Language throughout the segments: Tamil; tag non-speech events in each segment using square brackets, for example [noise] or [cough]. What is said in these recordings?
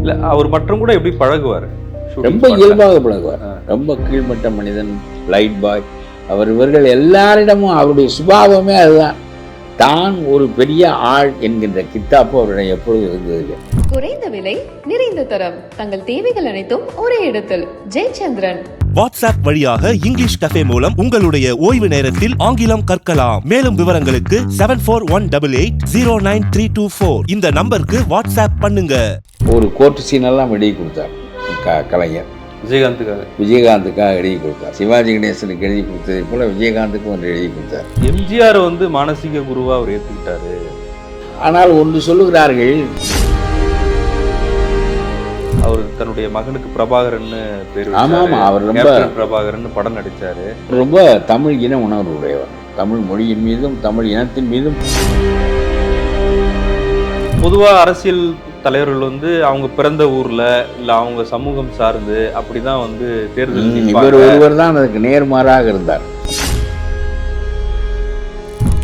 இல்ல அவர் மற்றும் கூட எப்படி பழகுவார்? ரொம்ப இயல்பாக பழகுவார். ரொம்ப கீழ்மட்ட மனிதன் லைட் பாய் அவர் இவர்கள் எல்லாரிடமும் அவருடைய சுபாவமே அதுதான். தான் ஒரு பெரிய ஆள் என்கின்ற கித்தாப்பு அவரிடம் எப்பொழுதும் இருந்ததில்லை. குறைந்த விலை நிறைந்த தரம். தங்கள் தேவைகள் அனைத்தும் ஒரே இடத்தில். ஜெயச்சந்திரன். வாட்ஸ்அப் வழியாக இங்கிலீஷ் கஃபே மூலம் உங்களுடைய ஓய்வு நேரத்தில் ஆங்கிலம் கற்கலாம். மேலும் விவரங்களுக்கு seven four one double eight zero nine three two four இந்த நம்பருக்கு வாட்ஸ்அப் பண்ணுங்க. ஒரு கோர்ட்டு சீனெல்லாம் எழுதி கொடுத்தார். க கலைஞர். விஜயகாந்துக்காக. விஜயகாந்துக்காக எழுதி கொடுத்தார். சிவாஜி கணேசனுக்கு எழுதி கொடுத்ததை போல விஜயகாந்துக்கும் ஒன்று எழுதி கொடுத்தார். எம்ஜிஆர் வந்து மானசீக குருவா அவர் ஏத்துக்கிட்டாரு. ஆனால் ஒன்று சொல்லுகிறார்கள் அவர் தன்னுடைய மகனுக்கு பிரபாகரன்னு பேர் ஆமா, வச்சாரு. ஆமா, அவர் ரொம்ப- பிரபாகரன் படம் நடிச்சாரு. ரொம்ப தமிழ் இன உணர்வு உடையவர் தமிழ் மொழியின் மீதும் தமிழ் இனத்தின் மீதும். பொதுவா அரசியல் தலைவர்கள் வந்து அவங்க பிறந்த ஊர்ல இல்ல அவங்க சமூகம் சார்ந்து அப்படிதான் வந்து தேர்தல். இவர் ஒருவர் தான் அதுக்கு நேர்மாறாக இருந்தார்.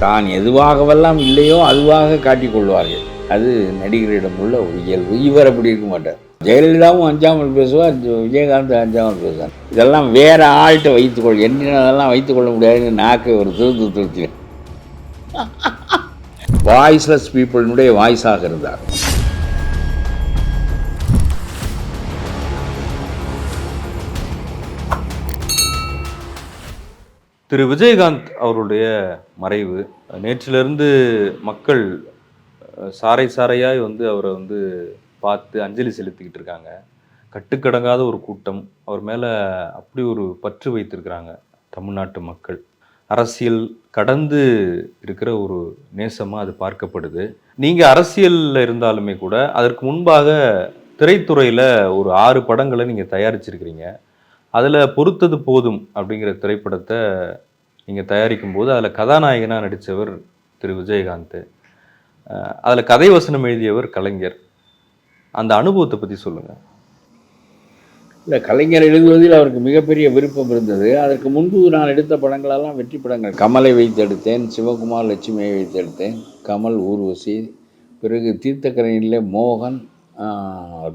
தான் எதுவாகவெல்லாம் இல்லையோ அதுவாக காட்டிக் கொள்வார்கள். அது நடிகரிடம் உள்ள ஒரு இயல்பு. இவர் அப்படி இருக்க மாட்டார். ஜெயலலிதாவும் அஞ்சாமல் பேசுவார் விஜயகாந்த் அஞ்சாமல் பேசுவார். இதெல்லாம் வேற ஆள்கிட்ட வைத்துக்கொள் என்னதெல்லாம் வைத்துக்கொள்ள முடியாதுன்னு நாக்கை ஒரு திருத்து திருத்தி வாய்ஸ்லெஸ் பீப்புளினுடைய வாய்ஸாக இருந்தார். திரு விஜயகாந்த் அவருடைய மறைவு நேற்றிலிருந்து மக்கள் சாறை சாறையாய் வந்து அவரை வந்து பார்த்து அஞ்சலி செலுத்திக்கிட்டு இருக்காங்க. கட்டுக்கடங்காத ஒரு கூட்டம். அவர் மேலே அப்படி ஒரு பற்று வைத்திருக்கிறாங்க தமிழ்நாட்டு மக்கள். அரசியல் கடந்து இருக்கிற ஒரு நேசமாக அது பார்க்கப்படுது. நீங்கள் அரசியலில் இருந்தாலுமே கூட அதற்கு முன்பாக திரைத்துறையில் ஒரு ஆறு படங்களை நீங்கள் தயாரிச்சிருக்கிறீங்க. அதில் பொறுத்தது போதும் அப்படிங்கிற திரைப்படத்தை நீங்கள் தயாரிக்கும் போது அதில் கதாநாயகனாக நடித்தவர் திரு விஜயகாந்த் அதில் கதை வசனம் எழுதியவர் கலைஞர். அந்த அனுபவத்தை பற்றி சொல்லுங்கள் இல்லை கலைஞர் எழுதுவதில் அவருக்கு மிகப்பெரிய விருப்பம் இருந்தது. அதற்கு முன்பு நான் எடுத்த படங்களெல்லாம் வெற்றி படங்கள். கமலை வைத்து எடுத்தேன் சிவகுமார் லட்சுமியை வைத்து எடுத்தேன் கமல் ஊர்வசி பிறகு தீர்த்தக்கரையில் மோகன்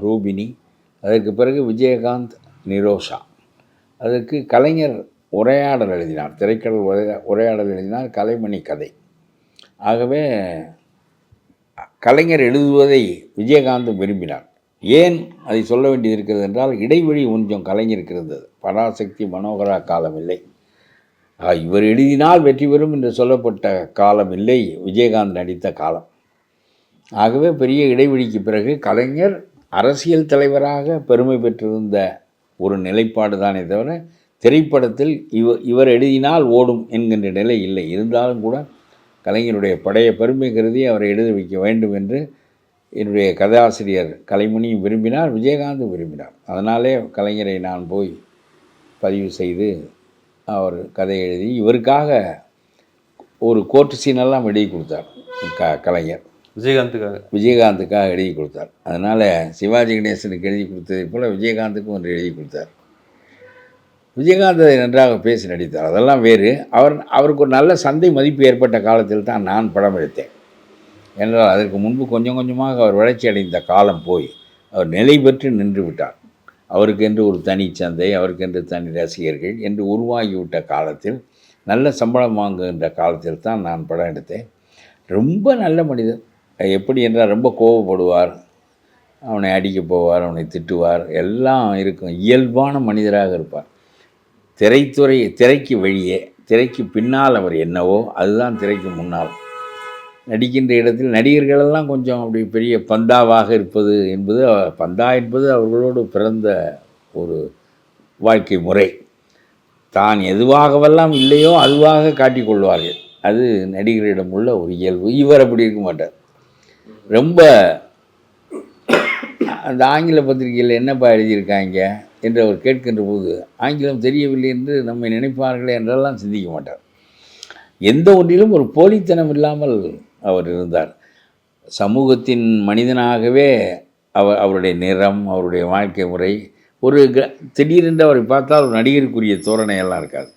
ரூபினி அதற்கு பிறகு விஜயகாந்த் நிரோஷா. அதற்கு கலைஞர் உரையாடல் எழுதினார் திரைக்கடல் உரையா உரையாடல் எழுதினார் கலைமணி கதை. ஆகவே கலைஞர் எழுதுவதை விஜயகாந்த் விரும்பினார். ஏன் அதை சொல்ல வேண்டியது இருக்கிறது என்றால் இடைவெளி கொஞ்சம் கலைஞருக்கு இருந்தது. பராசக்தி மனோகரா காலம் இல்லை. இவர் எழுதினால் வெற்றி பெறும் என்று சொல்லப்பட்ட காலம் இல்லை விஜயகாந்த் நடித்த காலம். ஆகவே பெரிய இடைவெளிக்கு பிறகு கலைஞர் அரசியல் தலைவராக பெருமை பெற்றிருந்த ஒரு நிலைப்பாடு தானே தவிர திரைப்படத்தில் இவ இவர் எழுதினால் ஓடும் என்கின்ற நிலை இல்லை. இருந்தாலும் கூட கலைஞருடைய படைய பெருமை கருதி அவரை எழுத வைக்க வேண்டும் என்று என்னுடைய கதாசிரியர் கலைமணியும் விரும்பினார் விஜயகாந்தும் விரும்பினார். அதனாலே கலைஞரை நான் போய் பதிவு செய்து அவர் கதை எழுதி இவருக்காக ஒரு கோர்ட்டு சீனெல்லாம் வெளியே கொடுத்தார் க கலைஞர். விஜயகாந்துக்காக. விஜயகாந்துக்காக எழுதி கொடுத்தார். அதனால் சிவாஜி கணேசனுக்கு எழுதி கொடுத்ததை போல் விஜயகாந்துக்கும் ஒன்று எழுதி கொடுத்தார். விஜயகாந்த் அதை நன்றாக பேசி நடித்தார். அதெல்லாம் வேறு. அவர் அவருக்கு ஒரு நல்ல சந்தை மதிப்பு ஏற்பட்ட காலத்தில் தான் நான் படம் எடுத்தேன். என்றால் அதற்கு முன்பு கொஞ்சம் கொஞ்சமாக அவர் வளர்ச்சி அடைந்த காலம் போய் அவர் நிலை பெற்று நின்று விட்டார். அவருக்கென்று ஒரு தனி சந்தை அவருக்கென்று தனி ரசிகர்கள் என்று உருவாகிவிட்ட காலத்தில் நல்ல சம்பளம் வாங்குகின்ற காலத்தில் தான் நான் படம் எடுத்தேன். ரொம்ப நல்ல மனிதன். எப்படி என்றால் ரொம்ப கோவப்படுவார் அவனை அடிக்க போவார் அவனை திட்டுவார் எல்லாம் இருக்கும். இயல்பான மனிதராக இருப்பார். திரைத்துறை திரைக்கு வெளியே திரைக்கு பின்னால் அவர் என்னவோ அதுதான் திரைக்கு முன்னால். நடிக்கின்ற இடத்தில் நடிகர்களெல்லாம் கொஞ்சம் அப்படி பெரிய பந்தாவாக இருப்பது என்பது பந்தா என்பது அவர்களோடு பிறந்த ஒரு வாழ்க்கை முறை. தான் எதுவாகவெல்லாம் இல்லையோ அதுவாக காட்டிக் கொள்வார்கள். அது நடிகரிடம் உள்ள ஒரு இயல்பு. இவர் அப்படி இருக்க மாட்டார். ரொம்ப அந்த ஆங்கில பத்திரிகையில் என்னப்பா எழுதியிருக்காங்க என்று அவர் கேட்கின்ற போது ஆங்கிலம் தெரியவில்லை என்று நம்மை நினைப்பார்களே என்றெல்லாம் சிந்திக்க மாட்டார். எந்த ஒன்றிலும் ஒரு போலித்தனம் இல்லாமல் அவர் இருந்தார். சமூகத்தின் மனிதனாகவே அவர் அவருடைய நிறம் அவருடைய வாழ்க்கை முறை ஒரு கிர திடீரென்று அவரை பார்த்தால் ஒரு நடிகருக்குரிய தோரணை எல்லாம் இருக்காது.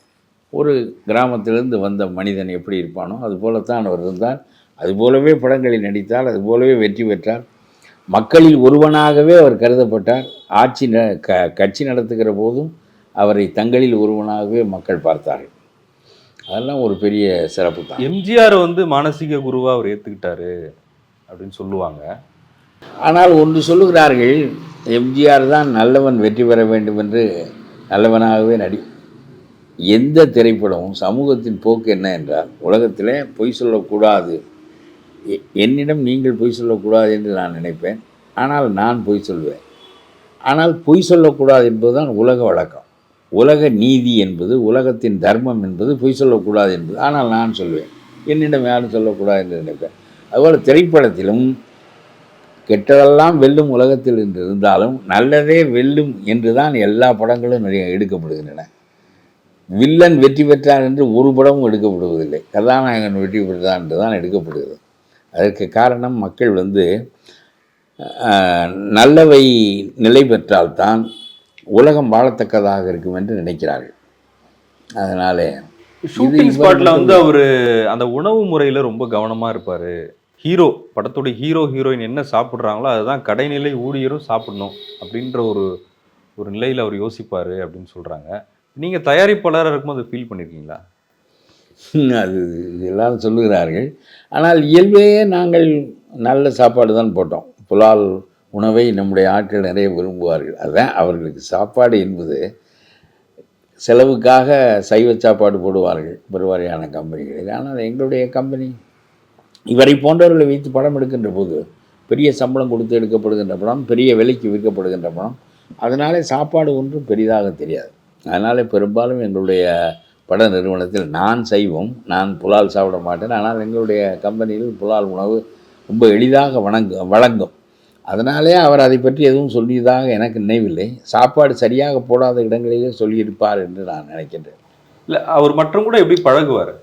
ஒரு கிராமத்திலிருந்து வந்த மனிதன் எப்படி இருப்பானோ அது போலத்தான் அவர் இருந்தார். அதுபோலவே படங்களில் நடித்தார் அதுபோலவே வெற்றி பெற்றார். மக்களில் ஒருவனாகவே அவர் கருதப்பட்டார். ஆட்சி ந க கட்சி நடத்துகிற போதும் அவரை தங்களில் ஒருவனாகவே மக்கள் பார்த்தார்கள். அதெல்லாம் ஒரு பெரிய சிறப்பு தான். எம்ஜிஆர் வந்து மானசீக குருவா அவர் ஏத்துக்கிட்டாரு அப்படின்னு சொல்லுவாங்க. ஆனால் ஒன்று சொல்லுகிறார்கள் எம்ஜிஆர் தான் நல்லவன் வெற்றி பெற வேண்டும் என்று நல்லவனாகவே நடி எந்த திரைப்படமும் சமூகத்தின் போக்கு என்ன என்றால் உலகத்திலே பொய் சொல்லக்கூடாது என்னிடம் நீங்கள் பொய் சொல்லக்கூடாது என்று நான் நினைப்பேன். ஆனால் நான் பொய் சொல்வேன். ஆனால் பொய் சொல்லக்கூடாது என்பதுதான் உலக வழக்கம். உலக நீதி என்பது உலகத்தின் தர்மம் என்பது பொய் சொல்லக்கூடாது என்பது. ஆனால் நான் சொல்வேன். என்னிடம் யாரும் சொல்லக்கூடாது என்று நினைப்பேன். அதுபோல் திரைப்படத்திலும் கெட்டதெல்லாம் வெல்லும் உலகத்தில் என்று இருந்தாலும் நல்லதே வெல்லும் என்று தான் எல்லா படங்களும் எடுக்கப்படுகின்றன. வில்லன் வெற்றி பெற்றார் என்று ஒரு படமும் எடுக்கப்படுவதில்லை. கதாநாயகன் வெற்றி பெற்றார் என்று தான் எடுக்கப்படுகிறது. அதற்கு காரணம் மக்கள் வந்து நல்லவை நிலை பெற்றால்தான் உலகம் வாழத்தக்கதாக இருக்கும் என்று நினைக்கிறார்கள். அதனாலே ஷூட்டிங் மட்டும் வந்து அவரு அந்த உணவு முறையில ரொம்ப கவனமா இருப்பாரு. ஹீரோ படத்தோட ஹீரோ ஹீரோயின் என்ன சாப்பிட்றாங்களோ அதுதான் கடைநிலை ஊழியரும் சாப்பிடணும் அப்படின்ற ஒரு ஒரு நிலையில அவர் யோசிப்பாரு அப்படின்னு சொல்றாங்க. நீங்க தயாரிப்பாளராக இருக்கும்போது ஃபீல் பண்ணிருக்கீங்களா? அது எல்லாரும் சொல்லுகிறார்கள். ஆனால் இயல்பே நாங்கள் நல்ல சாப்பாடு தான் போட்டோம். புலால் உணவை நம்முடைய ஆட்கள் நிறைய விரும்புவார்கள். அதுதான் அவர்களுக்கு சாப்பாடு என்பது செலவுக்காக சைவ சாப்பாடு போடுவார்கள் பெருவாரியான கம்பெனிகளில். ஆனால் எங்களுடைய கம்பெனி இவரை போன்றவர்களை வைத்து படம் எடுக்கின்ற போது பெரிய சம்பளம் கொடுத்து எடுக்கப்படுகின்ற படம் பெரிய விலைக்கு விற்கப்படுகின்ற படம் அதனாலே சாப்பாடு ஒன்றும் பெரிதாக தெரியாது. அதனால் பெரும்பாலும் எங்களுடைய பட நிறுவனத்தில் நான் சைவம் நான் புலால் சாப்பிட மாட்டேன். ஆனால் எங்களுடைய கம்பெனியில் புலால் உணவு ரொம்ப எளிதாக வணங்கு வழங்கும். அதனாலே அவர் அதை பற்றி எதுவும் சொல்லியதாக எனக்கு நினைவில்லை. சாப்பாடு சரியாக போடாத இடங்களிலே சொல்லியிருப்பார் என்று நான் நினைக்கின்றேன். இல்ல அவர் மற்றும் கூட எப்படி பழகுவார்?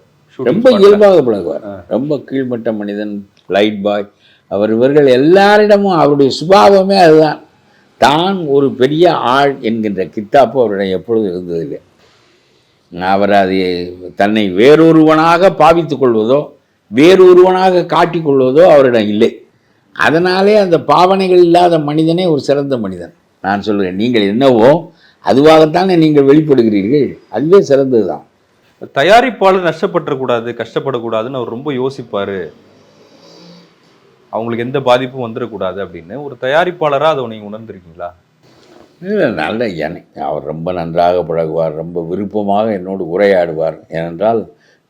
ரொம்ப இயல்பாக பழகுவார். ரொம்ப கீழ்மட்ட மனிதன் லைட் பாய் அவர் இவர்கள் எல்லாரிடமும் அவருடைய சுபாவமே அதுதான். தான் ஒரு பெரிய ஆள் என்கின்ற கித்தாப்பு அவரிடம் எப்பொழுதும் இருந்ததில்லை. அவர் அதை தன்னை வேறொருவனாக பாவித்து கொள்வதோ வேறொருவனாக காட்டிக்கொள்வதோ அவரிடம் இல்லை. அதனாலே அந்த பாவனைகள் இல்லாத மனிதனே ஒரு சிறந்த மனிதன். நான் சொல்கிறேன் நீங்கள் என்னவோ அதுவாகத்தானே நீங்கள் வெளிப்படுகிறீர்கள் அதுவே சிறந்தது தான் தயாரிப்பாளர் நஷ்டப்பட்டுறக்கூடாது கஷ்டப்படக்கூடாதுன்னு அவர் ரொம்ப யோசிப்பார். அவங்களுக்கு எந்த பாதிப்பும் வந்துடக்கூடாது அப்படின்னு. ஒரு தயாரிப்பாளராக அதை நீங்கள் உணர்ந்திருக்கீங்களா? இல்லை நல்ல என அவர் ரொம்ப நன்றாக பழகுவார் ரொம்ப விருப்பமாக என்னோடு உரையாடுவார். ஏனென்றால்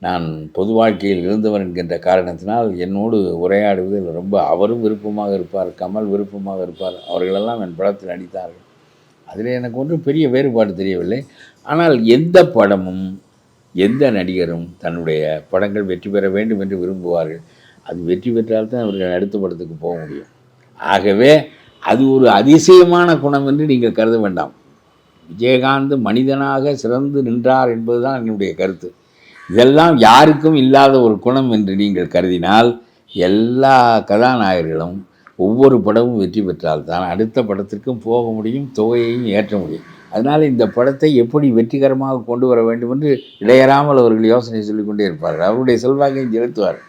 நான் பொது வாழ்க்கையில் இருந்தவர் என்கின்ற காரணத்தினால் என்னோடு உரையாடுவதில் ரொம்ப அவரும் விருப்பமாக இருப்பார் கமல் விருப்பமாக இருப்பார். அவர்களெல்லாம் என் படத்தில் நடித்தார்கள். அதில் எனக்கு ஒன்றும் பெரிய வேறுபாடு தெரியவில்லை. ஆனால் எந்த படமும் எந்த நடிகரும் தன்னுடைய படங்கள் வெற்றி பெற வேண்டும் என்று விரும்புவார்கள். அது வெற்றி பெற்றால்தான் அவர்கள் அடுத்த படத்துக்கு போக முடியும். ஆகவே அது ஒரு அதிசயமான குணம் என்று நீங்கள் கருத வேண்டாம். விஜயகாந்த் மனிதனாக சிறந்து நின்றார் என்பதுதான் என்னுடைய கருத்து. இதெல்லாம் யாருக்கும் இல்லாத ஒரு குணம் என்று நீங்கள் கருதினால் எல்லா கதாநாயகர்களும் ஒவ்வொரு படமும் வெற்றி பெற்றால்தான் அடுத்த படத்திற்கும் போக முடியும் தொகையையும் ஏற்ற முடியும். அதனால் இந்த படத்தை எப்படி வெற்றிகரமாக கொண்டு வர வேண்டும் என்று இடையறாமல் அவர்கள் யோசனை சொல்லிக்கொண்டே இருப்பார்கள். அவருடைய செல்வாக்கையும் செலுத்துவார்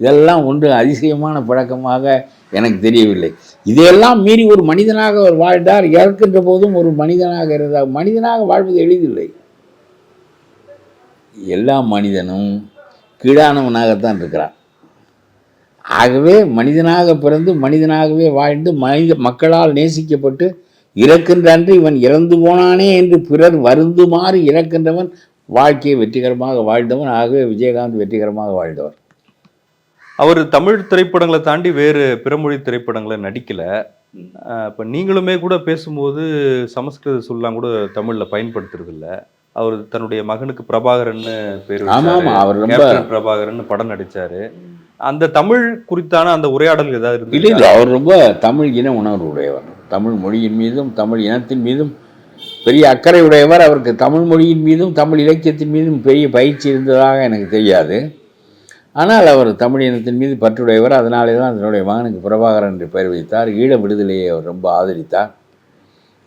இதெல்லாம் ஒன்று அதிசயமான பழக்கமாக எனக்கு தெரியவில்லை. இதையெல்லாம் மீறி ஒரு மனிதனாக அவர் வாழ்ந்தார் இறக்கின்ற போதும் ஒரு மனிதனாக இருந்தார். மனிதனாக வாழ்வது எளிதில்லை. எல்லா மனிதனும் கீழானவனாகத்தான் இருக்கிறான். ஆகவே மனிதனாக பிறந்து மனிதனாகவே வாழ்ந்து மனித மக்களால் நேசிக்கப்பட்டு இறக்கின்ற அன்று இவன் இறந்து போனானே என்று பிறர் வருந்துமாறு இறக்கின்றவன் வாழ்க்கையை வெற்றிகரமாக வாழ்ந்தவன். ஆகவே விஜயகாந்த் வெற்றிகரமாக வாழ்ந்தவர். அவர் தமிழ் திரைப்படங்களை தாண்டி வேறு பிறமொழி திரைப்படங்களை நடிக்கல. இப்ப நீங்களுமே கூட பேசும்போது சமஸ்கிருத சொல்லலாம் கூட தமிழ்ல பயன்படுத்துறது இல்ல அவர் தன்னுடைய மகனுக்கு பிரபாகரன்னு பேர் அவர் ரொம்ப பிரபாகரன் படம் நடிச்சாரு. அந்த தமிழ் குறித்தான அந்த உரையாடல் ஏதாவது இல்லை இல்லை அவர் ரொம்ப தமிழ் இன உணர்வு உடையவர் தமிழ் மொழியின் மீதும் தமிழ் இனத்தின் மீதும் பெரிய அக்கறை உடையவர் அவருக்கு தமிழ் மொழியின் மீதும் தமிழ் இலக்கியத்தின் மீதும் பெரிய பயிற்சி இருந்ததாக எனக்கு தெரியாது. ஆனால் அவர் தமிழ் இனத்தின் மீது பற்றுடையவர். அதனாலே தான் அதனுடைய மகனுக்கு பிரபாகரன் என்று பெயர் வைத்தார். ஈழ விடுதலையை அவர் ரொம்ப ஆதரித்தார்.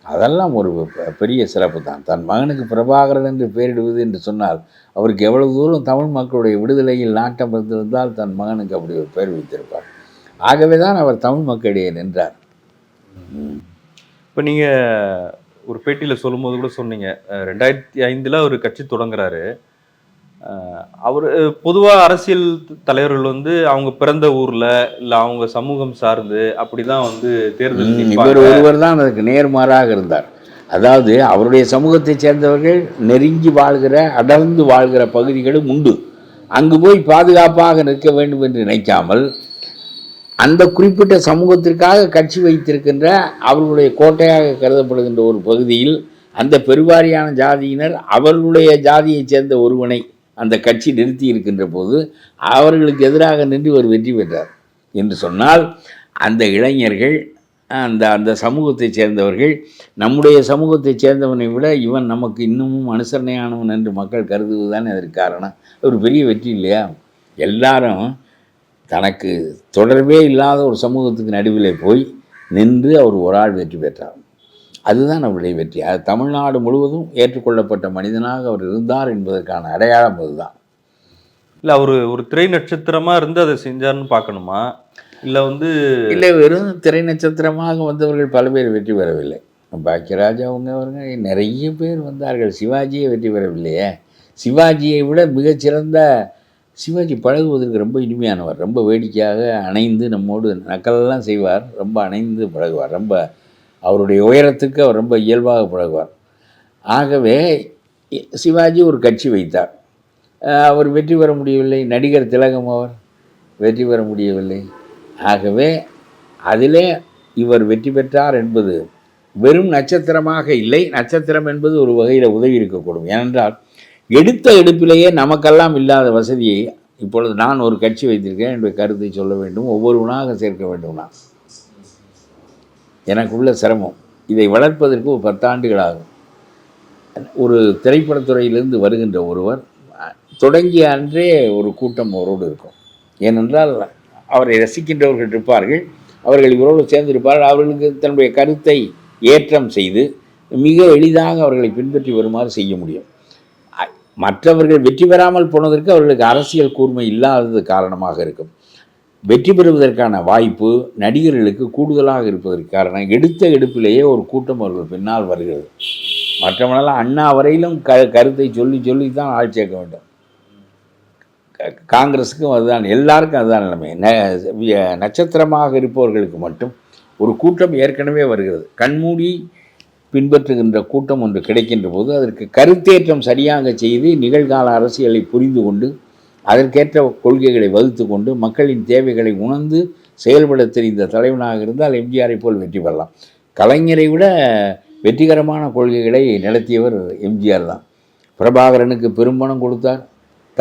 அதெல்லாம் ஒரு பெரிய சிறப்பு தான் தன் மகனுக்கு பிரபாகரன் என்று பெயரிடுவது என்று சொன்னால் அவருக்கு எவ்வளவு தூரம் தமிழ் மக்களுடைய விடுதலையில் நாட்டம் இருந்திருந்தால் தன் மகனுக்கு அப்படி ஒரு பெயர் வைத்திருப்பார். ஆகவே தான் அவர் தமிழ் மக்களிடையே நின்றார். இப்போ நீங்கள் ஒரு பேட்டியில் சொல்லும்போது கூட சொன்னீங்க. ரெண்டாயிரத்தி ஐந்தில் ஒரு கட்சி தொடங்குறாரு. அவர் பொதுவாக அரசியல் தலைவர்கள் வந்து அவங்க பிறந்த ஊரில் இல்லை அவங்க சமூகம் சார்ந்து அப்படிதான் வந்து தேர்தல். இவர் ஒருவர் தான் அதற்கு நேர்மாறாக இருந்தார் அதாவது அவருடைய சமூகத்தைச் சேர்ந்தவர்கள் நெருங்கி வாழ்கிற அடர்ந்து வாழ்கிற பகுதிகளும் உண்டு அங்கு போய் பாதுகாப்பாக நிற்க வேண்டும் என்று நினைக்காமல் அந்த குறிப்பிட்ட சமூகத்திற்காக கட்சி வைத்திருக்கின்ற அவர்களுடைய கோட்டையாக கருதப்படுகின்ற ஒரு பகுதியில் அந்த பெருவாரியான ஜாதியினர் அவர்களுடைய ஜாதியைச் சேர்ந்த ஒருவனை அந்த கட்சி நிறுத்தி இருக்கின்ற போது அவர்களுக்கு எதிராக நின்று ஒரு வெற்றி பெற்றார் என்று சொன்னால் அந்த இளைஞர்கள் அந்த அந்த சமூகத்தைச் சேர்ந்தவர்கள் நம்முடைய சமூகத்தைச் சேர்ந்தவனை விட இவன் நமக்கு இன்னமும் அனுசரணையானவன் என்று மக்கள் கருதுவதுதான் அதற்கு காரணம். ஒரு பெரிய வெற்றி இல்லையா? எல்லாரும் தனக்கு தொடர்பே இல்லாத ஒரு சமூகத்துக்கு நடுவில் போய் நின்று அவர் ஒரு ஆள் வெற்றி பெற்றார். அதுதான் அவருடைய வெற்றி. அது தமிழ்நாடு முழுவதும் ஏற்றுக்கொள்ளப்பட்ட மனிதனாக அவர் இருந்தார் என்பதற்கான அடையாளம் அதுதான். இல்ல அவரு ஒரு திரை நட்சத்திரமா இருந்து அதை செஞ்சாருன்னு பார்க்கணுமா? இல்ல வந்து இல்லை வெறும் திரை நட்சத்திரமாக வந்தவர்கள் பல பேர் வெற்றி பெறவில்லை. பாக்கியராஜ் அவங்க அவங்க நிறைய பேர் வந்தார்கள். சிவாஜியே வெற்றி பெறவில்லையே. சிவாஜியை விட மிகச்சிறந்த சிவாஜி பழகுவதற்கு ரொம்ப இனிமையானவர். ரொம்ப வேடிக்கையாக அணைந்து நம்மோடு நக்கலெல்லாம் செய்வார். ரொம்ப அணைந்து பழகுவார். ரொம்ப அவருடைய உயரத்துக்கு அவர் ரொம்ப இயல்பாக பழகுவார். ஆகவே சிவாஜி ஒரு கட்சி வைத்தார். அவர் வெற்றி பெற முடியவில்லை. நடிகர் திலகம் அவர் வெற்றி பெற முடியவில்லை. ஆகவே அதிலே இவர் வெற்றி பெற்றார் என்பது வெறும் நட்சத்திரமாக இல்லை. நட்சத்திரம் என்பது ஒரு வகையில் உதவி இருக்கக்கூடும். ஏனென்றால் எடுத்த எடுப்பிலேயே நமக்கெல்லாம் இல்லாத வசதியை இப்பொழுது நான் ஒரு கட்சி வைத்திருக்கேன் என்னுடைய கருத்தை சொல்ல வேண்டும். ஒவ்வொருவனாக சேர்க்க வேண்டும் நான் எனக்குள்ள சிரமம். இதை வளர்ப்பதற்கு ஒரு பத்தாண்டுகள் ஆகும் ஒரு திரைப்படத்துறையிலிருந்து வருகின்ற ஒருவர் தொடங்கிய அன்றே ஒரு கூட்டம் அவரோடு இருக்கும். ஏனென்றால் அவரை ரசிக்கின்றவர்கள் இருப்பார்கள். அவர்கள் இவரோடு சேர்ந்திருப்பார்கள். அவர்களுக்கு தன்னுடைய கருத்தை ஏற்றம் செய்து மிக எளிதாக அவர்களை பின்பற்றி வருமாறு செய்ய முடியும். மற்றவர்கள் வெற்றி பெறாமல் போனதற்கு அவர்களுக்கு அரசியல் கூர்மை இல்லாதது காரணமாக இருக்கும். வெற்றி பெறுவதற்கான வாய்ப்பு நடிகர்களுக்கு கூடுதலாக இருப்பதற்கு காரணம் எடுத்த எடுப்பிலேயே ஒரு கூட்டம் அவர்கள் பின்னால் வருகிறது. மற்றவனெல்லாம் அண்ணா வரையிலும் க கருத்தை சொல்லி சொல்லி தான் ஆள் சேர்க்க வேண்டும். க- காங்கிரஸுக்கும் அதுதான் எல்லாருக்கும் அதுதான் நிலைமை. ந- நட்சத்திரமாக இருப்பவர்களுக்கு மட்டும் ஒரு கூட்டம் ஏற்கனவே வருகிறது. கண்மூடி பின்பற்றுகின்ற கூட்டம் ஒன்று கிடைக்கின்ற போது அதற்கு கருத்தேற்றம் சரியாக செய்து நிகழ்கால அரசியலை புரிந்து கொண்டு அதற்கேற்ற கொள்கைகளை வகுத்து கொண்டு மக்களின் தேவைகளை உணர்ந்து செயல்பட தெரிந்த தலைவனாக இருந்தால் எம்ஜிஆரை போல் வெற்றி பெறலாம். கலைஞரை விட வெற்றிகரமான கொள்கைகளை நடத்தியவர் எம்ஜிஆர் தான். பிரபாகரனுக்கு பெரும்பணம் கொடுத்தார்.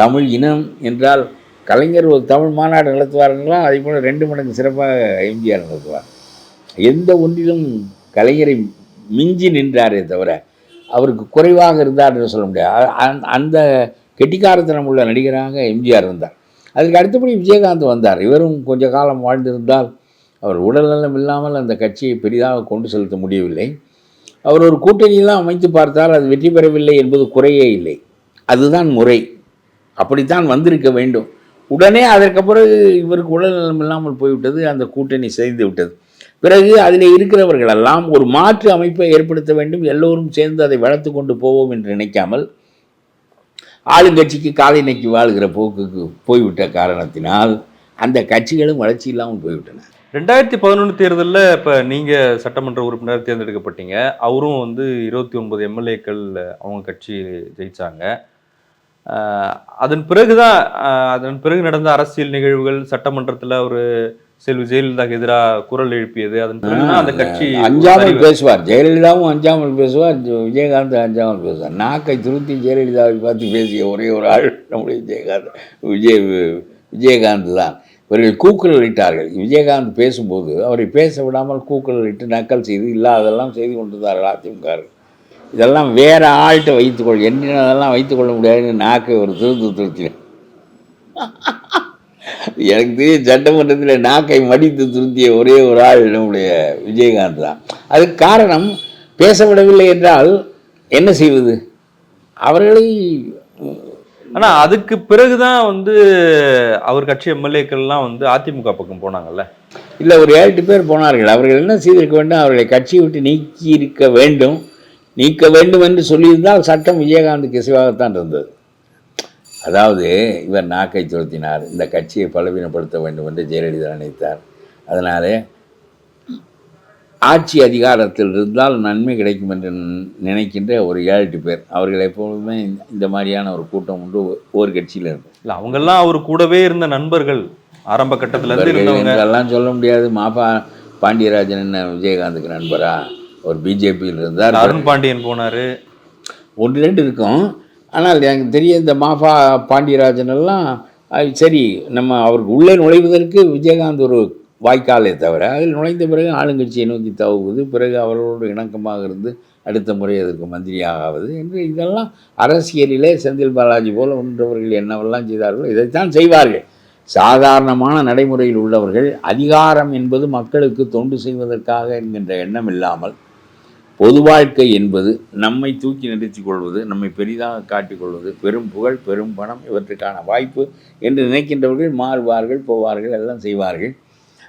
தமிழ் இனம் என்றால் கலைஞர் ஒரு தமிழ் மாநாடு நடத்துவார்களா அதே போல் ரெண்டு மடங்கு சிறப்பாக எம்ஜிஆர் நடத்துவார். எந்த ஒன்றிலும் கலைஞரை மிஞ்சி நின்றாரே தவிர அவருக்கு குறைவாக இருந்தார் என்று சொல்ல முடியாது. அந்த கெட்டிக்காரத்தனம் உள்ள நடிகராக எம்ஜிஆர் இருந்தார். அதுக்கு அடுத்தபடி விஜயகாந்த் வந்தார். இவரும் கொஞ்ச காலம் வாழ்ந்திருந்தால் அவர் உடல்நலம் இல்லாமல் அந்த கட்சியை பெரிதாக கொண்டு செலுத்த முடியவில்லை. அவர் ஒரு கூட்டணியெல்லாம் அமைத்து பார்த்தால் அது வெற்றி பெறவில்லை என்பது குறையே இல்லை. அதுதான் முறை. அப்படித்தான் வந்திருக்க வேண்டும். உடனே அதற்கு பிறகு இவருக்கு உடல்நலம் இல்லாமல் போய்விட்டது அந்த கூட்டணி செய்து விட்டது. பிறகு அதில் இருக்கிறவர்களெல்லாம் ஒரு மாற்று அமைப்பை ஏற்படுத்த வேண்டும். எல்லோரும் சேர்ந்து அதை வளர்த்து கொண்டு போவோம் என்று நினைக்காமல் ஆளுங்கட்சிக்கு காலை நக்கி வாழ்கிற போக்குக்கு போய்விட்ட காரணத்தினால் அந்த கட்சிகளும் வளர்ச்சி இல்லாமல் போய்விட்டன. ரெண்டாயிரத்தி பதினொன்று தேர்தலில் இப்போ நீங்கள் சட்டமன்ற உறுப்பினர் தேர்ந்தெடுக்கப்பட்டீங்க. அவரும் வந்து இருபத்தி ஒன்பது எம்எல்ஏக்கள் அவங்க கட்சி ஜெயிச்சாங்க. அதன் பிறகு தான் அதன் பிறகு நடந்த அரசியல் நிகழ்வுகள் சட்டமன்றத்தில் ஒரு செல்வி ஜெயலலிதாக்கு எதிராக குரல் எழுப்பியது. அதன் அந்த கட்சி அஞ்சாமல் பேசுவார். ஜெயலலிதாவும் அஞ்சாமல் பேசுவார். விஜயகாந்த் அஞ்சாமல் பேசுவார். நாக்கை திருத்தி ஜெயலலிதாவை பார்த்து பேசிய ஒரே ஒரு ஆள் நம்முடைய விஜயகாந்த் விஜய் விஜயகாந்த் தான் இவர்கள் கூக்குரல் இட்டார்கள். விஜயகாந்த் பேசும்போது அவரை பேச விடாமல் கூக்குரல் இட்டு நக்கல் செய்து இல்லாததெல்லாம் செய்து கொண்டிருந்தார்கள் அதிமுக இதெல்லாம் வேற ஆள்கிட்ட வைத்துக்கொள் என்னென்னதெல்லாம் வைத்துக்கொள்ள முடியாதுன்னு நாக்கை ஒரு திருத்து திருத்தினேன் எனக்கு தெரியும் சட்டமன்றத்தில் நாக்கை மடித்து திருத்திய ஒரே ஒரு ஆள் நம்முடைய விஜயகாந்த் தான். அதுக்கு காரணம் பேச விடவில்லை என்றால் என்ன செய்வது? அவர்களை ஆனா அதுக்கு பிறகுதான் வந்து அவர் கட்சி எம்எல்ஏக்கள்லாம் வந்து அதிமுக பக்கம் போனாங்கல்ல? இல்லை ஒரு ஏழு பேர் போனார்கள். அவர்கள் என்ன செய்திருக்க வேண்டும்? அவர்களை கட்சியை விட்டு நீக்கி இருக்க வேண்டும். நீக்க வேண்டும் என்று சொல்லியிருந்தால் சட்டம் விஜயகாந்துக்கு இசைவாகத்தான் இருந்தது. அதாவது இவர் நாக்கை துரத்தினார் இந்த கட்சியை பலவீனப்படுத்த வேண்டும் என்று ஜெயலலிதா நினைத்தார். அதனாலே ஆட்சி அதிகாரத்தில் இருந்தால் நன்மை கிடைக்கும் என்று நினை- நினைக்கின்ற ஒரு ஏழு பேர். அவர்கள் எப்பொழுதுமே இந்த- மாதிரியான ஒரு கூட்டம் உண்டு. ஒவ்வொரு கட்சியில் இருக்கும் இல்ல அவங்கெல்லாம் அவர் கூடவே இருந்த நண்பர்கள். ஆரம்ப கட்டத்துல இருந்து என்றெல்லாம் சொல்ல முடியாது. மாப்பா பாண்டியராஜன் என்ன விஜயகாந்துக்கு நண்பரா? ஒரு பிஜேபியில் இருந்தார். அருண் பாண்டியன் போனாரு. ஒன்று ரெண்டு இருக்கும். ஆனால் எனக்கு தெரிய இந்த மாஃபா பாண்டியராஜன் எல்லாம் சரி நம்ம அவருக்கு உள்ளே நுழைவதற்கு விஜயகாந்த் ஒரு வாய்க்காலே தவிர அதில் நுழைந்த பிறகு ஆளுங்கட்சியை நோக்கி தவுவது பிறகு அவர்களோடு இணக்கமாக இருந்து அடுத்த முறை அதற்கு மந்திரியாகாவது என்று இதெல்லாம் அரசியலிலே செந்தில் பாலாஜி போல ஒன்றவர்கள் என்னவெல்லாம் செய்தார்களோ இதைத்தான் செய்வார்கள். சாதாரணமான நடைமுறையில் உள்ளவர்கள் அதிகாரம் என்பது மக்களுக்கு தொண்டு செய்வதற்காக என்கின்ற எண்ணம் இல்லாமல் பொது வாழ்க்கை என்பது நம்மை தூக்கி நிறுத்திக் கொள்வது நம்மை பெரிதாக காட்டிக்கொள்வது பெரும் புகழ் பெரும் பணம் இவற்றுக்கான வாய்ப்பு என்று நினைக்கின்றவர்கள் மாறுவார்கள் போவார்கள் எல்லாம் செய்வார்கள்.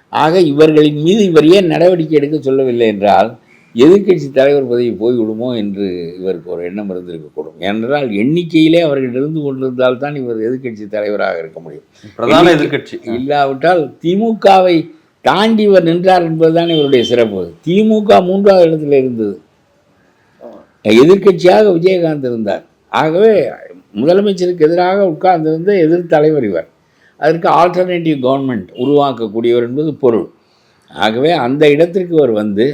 ஆக இவர்களின் மீது இவர் ஏன் நடவடிக்கை எடுக்க சொல்லவில்லை என்றால் எதிர்க்கட்சி தலைவர் பதவி போய்விடுமோ என்று இவருக்கு ஒரு எண்ணம் இருந்திருக்கக்கூடும். ஏனென்றால் எண்ணிக்கையிலே அவர்கள் இருந்து கொண்டிருந்தால் தான் இவர் எதிர்க்கட்சி தலைவராக இருக்க முடியும். பிரதான எதிர்க்கட்சி. இல்லாவிட்டால் திமுகவை தாண்டி இவர் நின்றார் என்பதுதான் இவருடைய சிறப்பு. திமுக மூன்றாவது இடத்துல இருந்தது. எதிர்க்கட்சியாக விஜயகாந்த் இருந்தார். ஆகவே முதலமைச்சருக்கு எதிராக உட்கார்ந்திருந்த எதிர் தலைவர் இவர். அதற்கு ஆல்டர்னேட்டிவ் கவர்மெண்ட் உருவாக்கக்கூடியவர் என்பது பொருள். ஆகவே அந்த இடத்திற்கு அவர் வந்து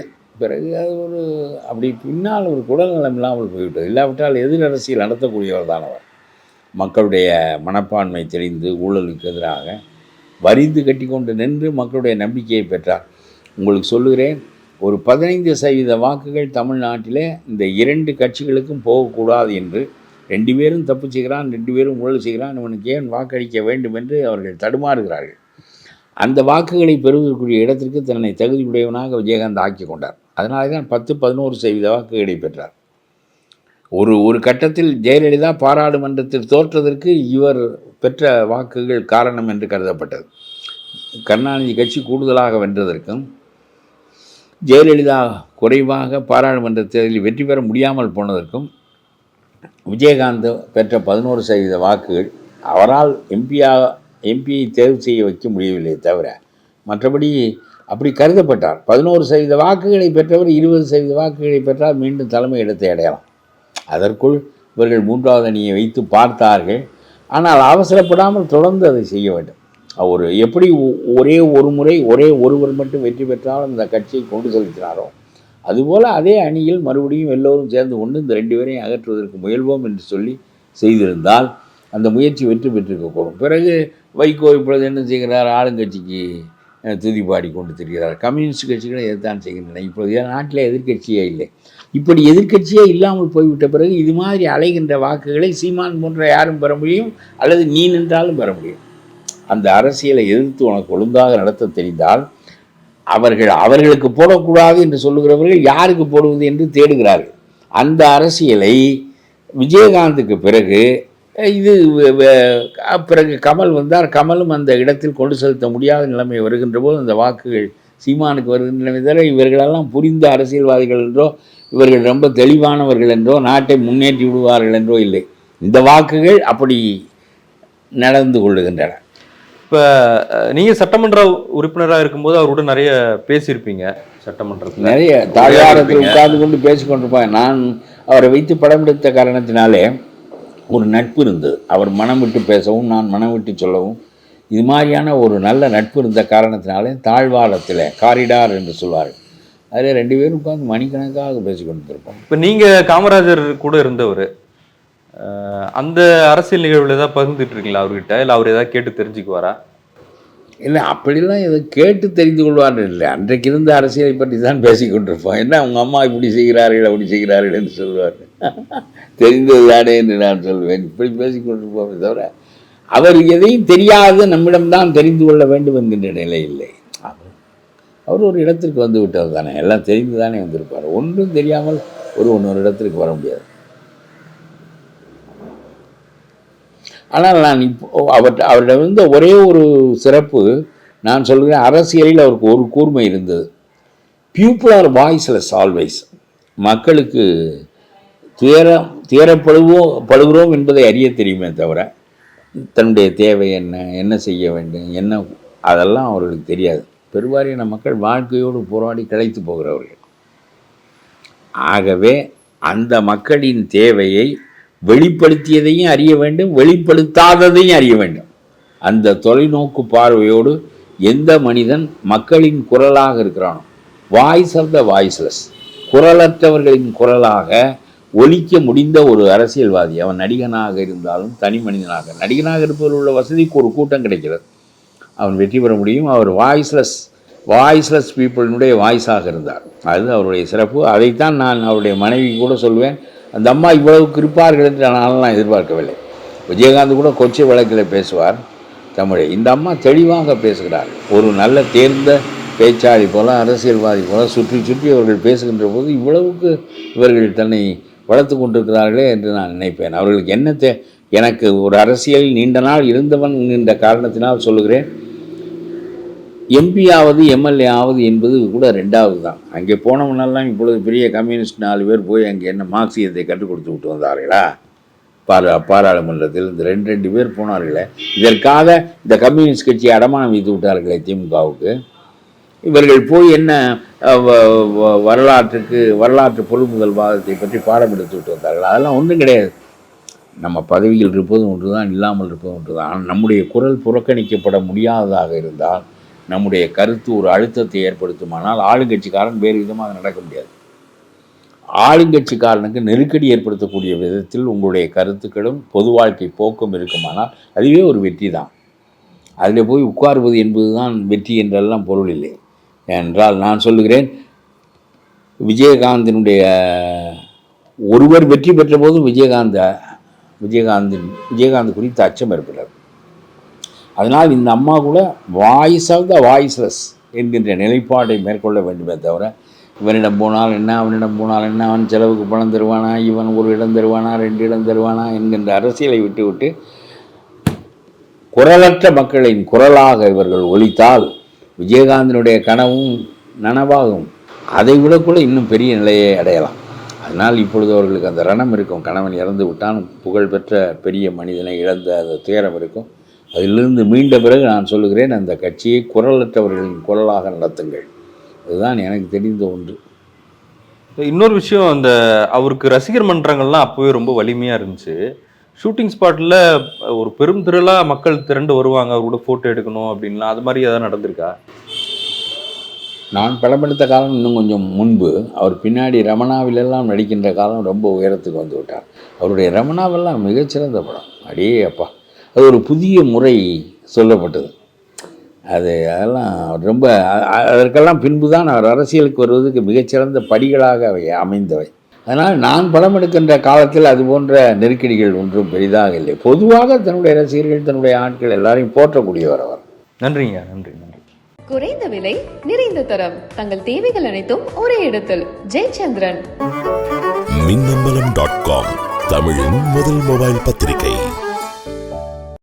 பிறகு அது ஒரு அப்படி பின்னால் ஒரு குடல் நலம் இல்லாமல் போய்விட்டது. இல்லாவிட்டால் எதிர் அரசியல் நடத்தக்கூடியவர் தான் அவர். மக்களுடைய மனப்பான்மை தெரிந்து ஊழலுக்கு எதிராக வரிந்து கட்டி கொண்டு நின்று மக்களுடைய நம்பிக்கையை பெற்றார். உங்களுக்கு சொல்லுகிறேன் ஒரு பதினைந்து சதவீத வாக்குகள் தமிழ்நாட்டிலே இந்த இரண்டு கட்சிகளுக்கும் போகக்கூடாது என்று ரெண்டு பேரும் தப்பு செய்கிறான் ரெண்டு பேரும் ஊழல் செய்கிறான் இவனுக்கு ஏன் வாக்களிக்க வேண்டும் என்று அவர்கள் தடுமாறுகிறார்கள். அந்த வாக்குகளை பெறுவதற்குரிய இடத்திற்கு தன்னை தகுதியுடையவனாக விஜயகாந்த் ஆக்கி கொண்டார். அதனால தான் பத்து பதினோரு சதவீத வாக்குகளை பெற்றார். ஒரு ஒரு கட்டத்தில் ஜெயலலிதா பாராளுமன்றத்தில் தோற்றதற்கு இவர் பெற்ற வாக்குகள் காரணம் என்று கருதப்பட்டது. கருணாநிதி கட்சி கூடுதலாக வென்றதற்கும் ஜெயலலிதா குறைவாக பாராளுமன்ற தேர்தலில் வெற்றி பெற முடியாமல் போனதற்கும் விஜயகாந்த் பெற்ற பதினோரு சதவீத வாக்குகள் அவரால் எம்பியாக எம்பியை தேர்வு செய்ய வைக்க முடியவில்லை தவிர மற்றபடி அப்படி கருதப்பட்டார். பதினோரு சதவீத வாக்குகளை பெற்றவர் இருபது சதவீத வாக்குகளை பெற்றால் மீண்டும் தலைமை இடத்தை அடையலாம். அதற்குள் இவர்கள் மூன்றாவது அணியை வைத்து பார்த்தார்கள். ஆனால் அவசரப்படாமல் தொடர்ந்து அதை செய்ய வேண்டும். அவர் எப்படி ஒரே ஒரு முறை ஒரே ஒருவர் மட்டும் வெற்றி பெற்றாலும் அந்த கட்சியை கொண்டு செலுத்தினாரோ அதுபோல் அதே அணியில் மறுபடியும் எல்லோரும் சேர்ந்து கொண்டு இந்த ரெண்டு பேரையும் அகற்றுவதற்கு முயல்வோம் என்று சொல்லி செய்திருந்தால் அந்த முயற்சி வெற்றி பெற்றிருக்கக்கூடும். பிறகு வைகோ இப்பொழுது என்ன செய்கிறார்? ஆளுங்கட்சிக்கு அஹ், துதி பாடி கொண்டு திரிகிறார். கம்யூனிஸ்ட் கட்சிகளை எதிர்த்தான் செய்கின்றன. இப்பொழுது ஏன் நாட்டில் எதிர்க்கட்சியே இல்லை. இப்படி எதிர்க்கட்சியே இல்லாமல் போய்விட்ட பிறகு இது மாதிரி அலைகின்ற வாக்குகளை சீமான் போன்ற யாரும் பெற முடியும்? அல்லது நீ நின்றாலும் பெற முடியும்? அந்த அரசியலை எதிர்த்து உனக்கு ஒழுங்காக நடத்த தெரிந்தால் அவர்கள் அவர்களுக்கு போடக்கூடாது என்று சொல்லுகிறவர்கள் யாருக்கு போடுவது என்று தேடுகிறார்கள். அந்த அரசியலை விஜயகாந்துக்கு பிறகு இது பிறகு கமல் வந்தார். கமலும் அந்த இடத்தில் கொண்டு செலுத்த முடியாத நிலைமை வருகின்ற போது அந்த வாக்குகள் சீமானுக்கு வருகின்ற நிலைமை தவிர இவர்களெல்லாம் புரிந்த அரசியல்வாதிகள் என்றோ இவர்கள் ரொம்ப தெளிவானவர்கள் என்றோ நாட்டை முன்னேற்றி விடுவார்கள் என்றோ இல்லை. இந்த வாக்குகள் அப்படி நடந்து கொள்ளுகின்றன. இப்ப அஹ், நீங்க சட்டமன்ற உறுப்பினரா இருக்கும்போது அவரோட நிறைய பேசியிருப்பீங்க சட்டமன்றத்துல. நிறைய தாழ்வாரத்தில் உட்கார்ந்து கொண்டு பேசிக்கொண்டிருப்பாங்க. நான் அவரை வைத்து படம் எடுத்த காரணத்தினாலே ஒரு நட்பு இருந்தது. அவர் மனம் விட்டு பேசவும் நான் மனம் விட்டு சொல்லவும். இது மாதிரியான ஒரு நல்ல நட்பு இருந்த காரணத்தினாலே தாழ்வாரத்தில் காரிடார் என்று சொல்வார்கள். அதில் ரெண்டு பேரும் உட்கார்ந்து மணிக்கணக்காக பேசிக்கொண்டிருப்போம் இப்ப நீங்க காமராஜர் கூட இருந்தவர் அந்த அரசியல் நிகழ்வுல ஏதாவது பகிர்ந்துட்டு இருக்கீங்களா அவர்கிட்ட? இல்ல அவர் ஏதாவது கேட்டு தெரிஞ்சுக்குவாரா? இல்லை அப்படிலாம் எதை கேட்டு தெரிந்து கொள்வார்கள் இல்லை. அன்றைக்கு இருந்த அரசியலை பற்றி தான் பேசிக் கொண்டிருப்போம். என்ன அவங்க அம்மா இப்படி செய்கிறார்கள் அப்படி செய்கிறார்கள் என்று சொல்வார்கள் [laughs] தெரிந்தது தானே என்று நான் சொல்வேன். இப்படி பேசிக் கொண்டிருப்போமே தவிர அவர் எதையும் தெரியாத நம்மிடம்தான் தெரிந்து கொள்ள வேண்டும் என்கின்ற நிலை இல்லை. அவர் ஒரு இடத்திற்கு வந்து விட்டவர் தானே. எல்லாம் தெரிந்து தானே வந்திருப்பார். ஒன்றும் தெரியாமல் ஒரு இன்னொரு இடத்திற்கு வர முடியாது. ஆனால் நான் இப்போ அவர் அவரிடம் இருந்த ஒரே ஒரு சிறப்பு நான் சொல்கிறேன் அரசியலில் அவருக்கு ஒரு கூர்மை இருந்தது. பியூப்புள் ஆர் வாய்ஸ்லெஸ் ஆல்வேஸ் மக்களுக்கு துயரம் துயரப்படுவோம் படுகிறோம் என்பதை அறிய தெரியுமே தவிர தன்னுடைய தேவை என்ன என்ன செய்ய வேண்டும் என்ன அதெல்லாம் அவர்களுக்கு தெரியாது. பெருவாரியான மக்கள் வாழ்க்கையோடு போராடி கிளைத்து போகிறவர்கள். ஆகவே அந்த மக்களின் தேவையை வெளிப்படுத்தியதையும் அறிய வேண்டும் வெளிப்படுத்தாததையும் அறிய வேண்டும். அந்த தொலைநோக்கு பார்வையோடு எந்த மனிதன் மக்களின் குரலாக இருக்கிறானோ வாய்ஸ் ஆஃப் த வாய்ஸ்லெஸ் குரலற்றவர்களின் குரலாக ஒழிக்க முடிந்த ஒரு அரசியல்வாதி அவன் நடிகனாக இருந்தாலும் தனி மனிதனாக நடிகனாக இருப்பதில் உள்ள வசதிக்கு ஒரு கூட்டம் கிடைக்கிறது. அவன் வெற்றி பெற முடியும். அவர் வாய்ஸ்லெஸ் வாய்ஸ்லெஸ் பீப்புளினுடைய வாய்ஸாக இருந்தார். அது அவருடைய சிறப்பு. அதைத்தான் நான் அவருடைய மனைவி கூட சொல்வேன். அந்த அம்மா இவ்வளவுக்கு இருப்பார்கள் என்று நானெல்லாம் எதிர்பார்க்கவில்லை. விஜயகாந்த் கூட கொச்சை வழக்கில் பேசுவார். தமிழை இந்த அம்மா தெளிவாக பேசுகிறார். ஒரு நல்ல தேர்ந்த பேச்சாளி போல அரசியல்வாதி போல சுற்றி சுற்றி அவர்கள் பேசுகின்ற போது இவ்வளவுக்கு இவர்கள் தன்னை வளர்த்து கொண்டிருக்கிறார்களே என்று நான் நினைப்பேன். அவர்களுக்கு என்ன தே எனக்கு ஒரு அரசியலில் நீண்ட நாள் இருந்தவன் என்ற காரணத்தினால் சொல்லுகிறேன். எம்பி ஆவது எம்எல்ஏ ஆவது என்பது கூட ரெண்டாவது தான் அங்கே போனவனெல்லாம் இப்பொழுது பெரிய கம்யூனிஸ்ட் நாலு பேர் போய் அங்கே என்ன மார்க்சியத்தை கற்றுக் கொடுத்து விட்டு வந்தார்களா? பாரா பாராளுமன்றத்தில் இந்த ரெண்டு ரெண்டு பேர் போனார்களே. இதற்காக இந்த கம்யூனிஸ்ட் கட்சியை அடமானம் வைத்து விட்டார்களே திமுகவுக்கு. இவர்கள் போய் என்ன வ- வரலாற்றுக்கு வரலாற்று பொருள்முதல் வாதத்தை பற்றி பாடம் எடுத்து விட்டு வந்தார்கள்? அதெல்லாம் ஒன்றும் கிடையாது. நம்ம பதவியில் இருப்பதும் ஒன்று தான் இல்லாமல் இருப்பதும் ஒன்று தான் நம்முடைய குரல் புறக்கணிக்கப்பட முடியாததாக இருந்தால் நம்முடைய கருத்து ஒரு அழுத்தத்தை ஏற்படுத்துமானால் ஆளுங்கட்சிக்காரன் வேறு விதமாக நடக்க முடியாது. ஆளுங்கட்சிக்காரனுக்கு நெருக்கடி ஏற்படுத்தக்கூடிய விதத்தில் உங்களுடைய கருத்துக்களும் பொது வாழ்க்கை போக்கும் இருக்குமானால் அதுவே ஒரு வெற்றி தான். அதில் போய் உட்காருவது என்பதுதான் வெற்றி என்றெல்லாம் பொருள் இல்லை. என்றால் நான் சொல்லுகிறேன் விஜயகாந்தினுடைய ஒருவர் வெற்றி பெற்ற போது விஜயகாந்த விஜயகாந்தின் விஜயகாந்த் குறித்து அச்சம் ஏற்படுறது அதனால் இந்த அம்மா கூட வாய்ஸ் ஆஃப் த வாய்ஸ்லெஸ் என்கின்ற நிலைப்பாட்டை மேற்கொள்ள வேண்டுமே தவிர இவனிடம் போனால் என்ன அவனிடம் போனால் என்ன அவன் செலவுக்கு பணம் தருவானா இவன் ஒரு இடம் தருவானா ரெண்டு இடம் தருவானா என்கின்ற அரசியலை விட்டுவிட்டு குரலற்ற மக்களின் குரலாக இவர்கள் ஒலித்தால் விஜயகாந்தினுடைய கனவும் நனவாகும். அதை விட கூட இன்னும் பெரிய நிலையை அடையலாம். அதனால் இப்பொழுது அவர்களுக்கு அந்த ரணம் இருக்கும். கணவன் இறந்து விட்டான் புகழ்பெற்ற பெரிய மனிதனை இழந்த அந்த துயரம் இருக்கும். அதிலிருந்து மீண்ட பிறகு நான் சொல்லுகிறேன் அந்த கட்சியை குரலற்றவர்களின் குரலாக நடத்துங்கள். அதுதான் எனக்கு தெரிந்த ஒன்று. இன்னொரு விஷயம் அந்த அவருக்கு ரசிகர் மன்றங்கள்லாம் அப்போவே ரொம்ப வலிமையா இருந்துச்சு. ஷூட்டிங் ஸ்பாட்ல ஒரு பெரும் திரளா மக்கள் திரண்டு வருவாங்க அவர் கூட போட்டோ எடுக்கணும் அப்படின்லாம். அது மாதிரி ஏதாவது நடந்திருக்கா? நான் படம் எடுத்த காலம் இன்னும் கொஞ்சம் முன்பு அவர் பின்னாடி ரமணாவிலெல்லாம் நடிக்கின்ற காலம் ரொம்ப உயரத்துக்கு வந்து விட்டார். அவருடைய ரமணாவெல்லாம் மிகச்சிறந்த படம். அடே அப்பா அது ஒரு புதிய முறை சொல்லப்பட்டது. அது அதெல்லாம் ரொம்ப அதற்கெல்லாம் பின்பு தான் அவர் அரசியலுக்கு வருவதற்கு மிகச்சிறந்த படிகளாக அவை அமைந்தவை. அதனால் நான் படம் எடுக்கின்ற காலத்தில் அது போன்ற நெருக்கடிகள் ஒன்றும் பெரிதாக இல்லை. பொதுவாக தன்னுடைய ரசிகர்கள் தன்னுடைய ஆட்கள் எல்லாரையும் போற்றக்கூடியவர் அவர். நன்றிங்க நன்றி நன்றி. குறைந்த விலை நிறைந்த தரம். தங்கள் தேவைகள் அனைத்தும் ஒரே இடத்தில். ஜெயச்சந்திரன். மின்னம்பலம் டாட் காம் தமிழின் முதல் மொபைல் பத்திரிகை.